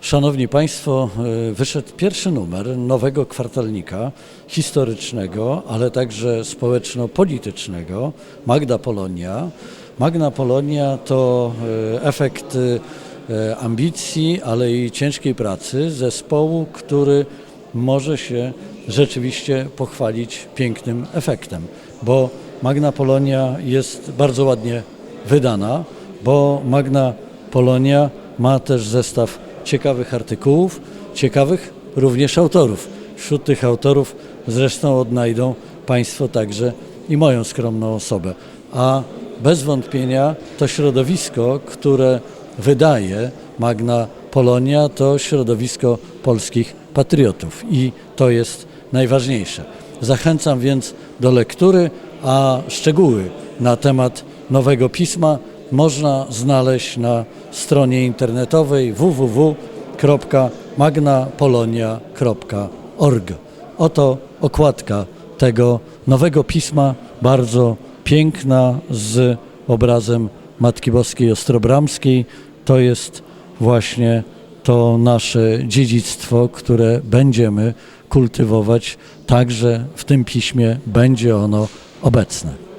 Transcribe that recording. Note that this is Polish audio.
Szanowni Państwo, e, wyszedł pierwszy numer nowego kwartalnika historycznego, ale także społeczno-politycznego Magda Polonia. Magna Polonia to e, efekt e, ambicji, ale i ciężkiej pracy zespołu, który może się rzeczywiście pochwalić pięknym efektem, bo Magna Polonia jest bardzo ładnie wydana, bo Magna Polonia ma też zestaw ciekawych artykułów, ciekawych również autorów. Wśród tych autorów zresztą odnajdą Państwo także i moją skromną osobę. A bez wątpienia to środowisko, które wydaje Magna Polonia, to środowisko polskich patriotów i to jest najważniejsze. Zachęcam więc do lektury, a szczegóły na temat nowego pisma można znaleźć na stronie internetowej www.magnapolonia.org. Oto okładka tego nowego pisma, bardzo piękna, z obrazem Matki Boskiej Ostrobramskiej. To jest właśnie to nasze dziedzictwo, które będziemy kultywować, także w tym piśmie będzie ono obecne.